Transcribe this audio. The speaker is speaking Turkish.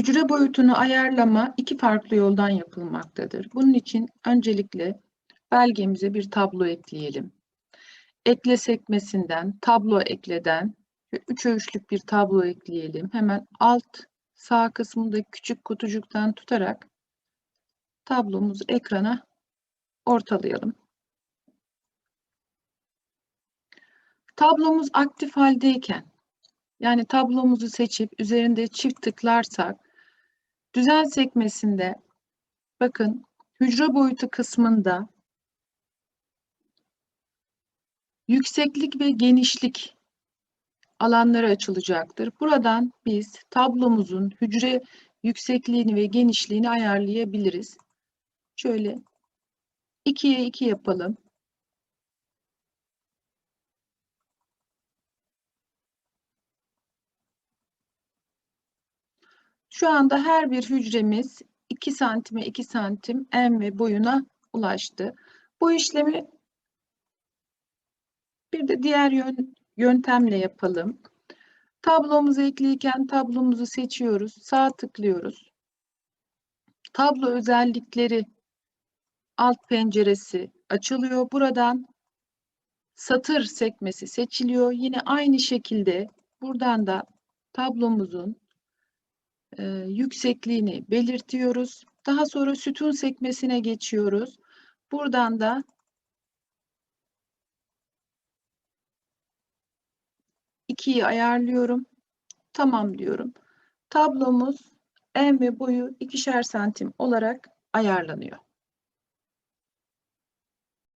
Hücre boyutunu ayarlama iki farklı yoldan yapılmaktadır. Bunun için öncelikle belgemize bir tablo ekleyelim. Ekle sekmesinden tablo ekleden ve üç ölçlük bir tablo ekleyelim. Hemen alt sağ kısmındaki küçük kutucuktan tutarak tablomuzu ekrana ortalayalım. Tablomuz aktif haldeyken yani tablomuzu seçip üzerinde çift tıklarsak düzen sekmesinde bakın hücre boyutu kısmında yükseklik ve genişlik alanları açılacaktır. Buradan biz tablomuzun hücre yüksekliğini ve genişliğini ayarlayabiliriz. Şöyle 2'ye 2 yapalım. Şu anda her bir hücremiz 2 santime 2 santim en ve boyuna ulaştı. Bu işlemi bir de diğer yön, yöntemle yapalım. Tablomuzu ekleyken tablomuzu seçiyoruz. Sağ tıklıyoruz. Tablo özellikleri alt penceresi açılıyor. Buradan satır sekmesi seçiliyor. Yine aynı şekilde buradan da tablomuzun e, yüksekliğini belirtiyoruz. Daha sonra sütun sekmesine geçiyoruz. Buradan da ikiyi ayarlıyorum. Tamam diyorum. Tablomuz en ve boyu ikişer santim olarak ayarlanıyor.